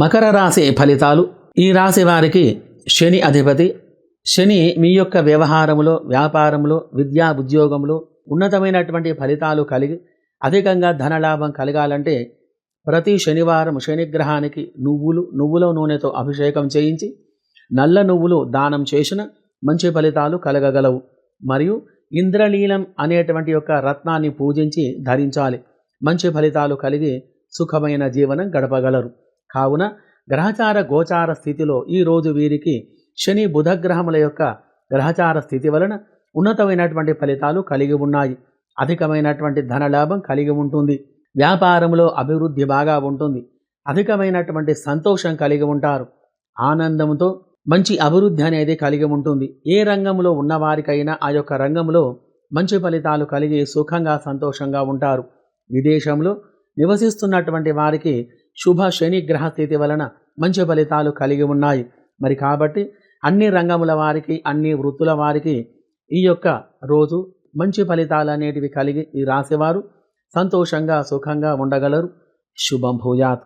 మకర రాశి ఫలితాలు. ఈ రాశి వారికి శని అధిపతి. శని మీ యొక్క వ్యవహారములో వ్యాపారంలో విద్యా ఉద్యోగంలో ఉన్నతమైనటువంటి ఫలితాలు కలిగి అధికంగా ధనలాభం కలగాలంటే ప్రతి శనివారం శనిగ్రహానికి నువ్వులు నువ్వుల నూనెతో అభిషేకం చేయించి నల్ల నువ్వులు దానం చేసిన మంచి ఫలితాలు కలగగలవు. మరియు ఇంద్రనీలం అనేటువంటి యొక్క రత్నాన్ని పూజించి ధరించాలి. మంచి ఫలితాలు కలిగి సుఖమైన జీవనం గడపగలరు. కావున గ్రహచార గోచార స్థితిలో ఈరోజు వీరికి శని బుధగ్రహముల యొక్క గ్రహచార స్థితి వలన ఉన్నతమైనటువంటి ఫలితాలు కలిగి ఉన్నాయి. అధికమైనటువంటి ధనలాభం కలిగి ఉంటుంది. వ్యాపారంలో అభివృద్ధి బాగా ఉంటుంది. అధికమైనటువంటి సంతోషం కలిగి ఉంటారు. ఆనందంతో మంచి అభివృద్ధి అనేది కలిగి ఉంటుంది. ఏ రంగంలో ఉన్నవారికైనా ఆ యొక్క రంగంలో మంచి ఫలితాలు కలిగి సుఖంగా సంతోషంగా ఉంటారు. విదేశంలో నివసిస్తున్నటువంటి వారికి శుభ శని గ్రహ స్థితి వలన మంచి ఫలితాలు కలిగి ఉన్నాయి. మరి కాబట్టి అన్ని రంగముల వారికి అన్ని వృత్తుల వారికి ఈ యొక్క రోజు మంచి ఫలితాలు అనేటివి కలిగి ఈ రాశివారు సంతోషంగా సుఖంగా ఉండగలరు. శుభం భూయాత్.